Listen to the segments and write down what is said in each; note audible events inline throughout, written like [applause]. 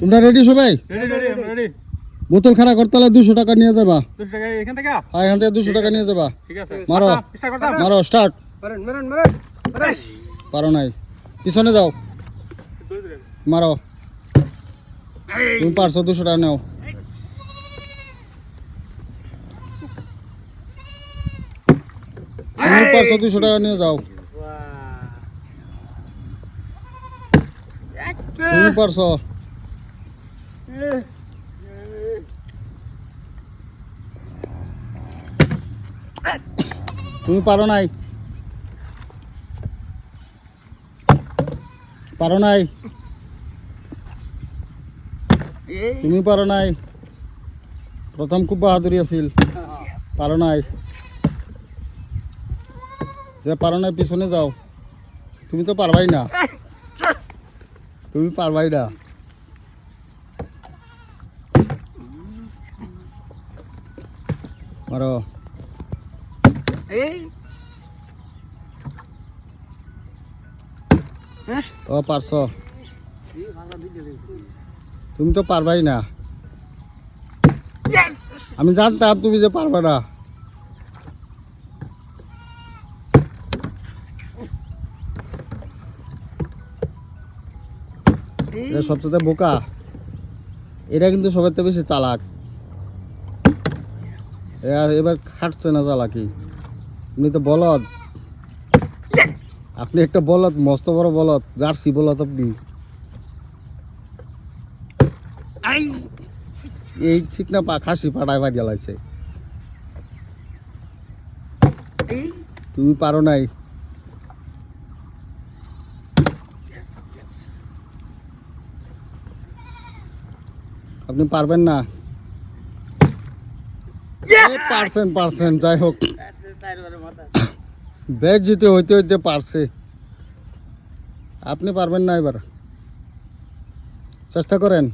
তোমরা রেডি সবাই? Ready ready ready বোতল খাড়া করতে হলে দুশো টাকা নিয়ে যাবা। টাকা এখান থেকে? আর এখান থেকে দুশো টাকা নিয়ে যাবা। ঠিক আছে। মারো। মারো স্টার্ট পারো নাই। পিছনে যাও। মারো। তুমি পারছ দুশো টাকা নাও। তুমি পারছ দুশো টাকা নিয়ে যাও। তুমি পারছ। তুমি পারো নাই। পারো নাই। তুমি পারো নাই। প্রথম খুব বাহাদুরি আছিল। পারো নাই। যে পারো নাই, পিছনে যাও। তুমি তো পারবাই না। তুমি পারবাই না। মারো এই। ও পারছ? তুমি তো পারবাই না। আমি জানতাম তুমি যে পারবে না। সবচেয়ে বোকা। এটা কিন্তু সবার থেকে বেশি চালাক। এ- এবার খাটছে না চালাকি। আপনি তো বলদ। আপনি একটা বলদ মস্ত বড় বলদ জার্সি বলদ আপনি। এই ঠিক না পা খাসি ফাটায় ফাটিয়া গেলাইছে তুমি পারো নাই। আপনি পারবেন না। পারছেন পারছেন যাই হোক। [coughs] ব্যাগ জিতে হইতে হইতে পারছে। আপনি পারবেন না এবার। চেষ্টা করেন।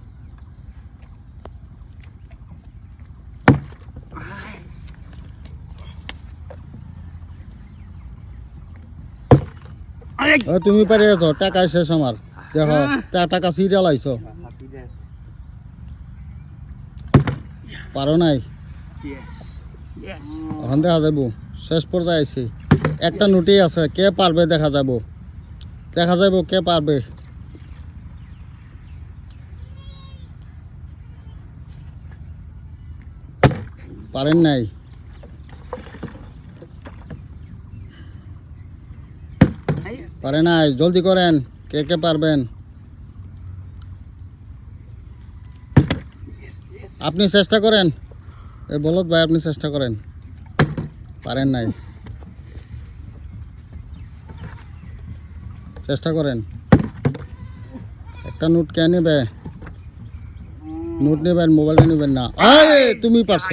তুমি পারে আছো টাকা শেষ আমার। দেখো টাকা সিরিয়াল আইছো। পারো নাই। ইয়েস ইয়েস এখন দেখা যাব শেষ পর্যায়ে আইছি। একটা নোটই আছে কে পারবে দেখা যাব। দেখা যাব কে পারবে। পারেন নাই। পারে নাই। জলদি করেন কে কে পারবেন। আপনি চেষ্টা করেন। বলদ ভাই, আপনি চেষ্টা করেন। পারেন নাই। চেষ্টা করেন। একটা নোট কে নেবে? নোট নেবেন, মোবাইলটা নেবেন না। তুমি পারছ।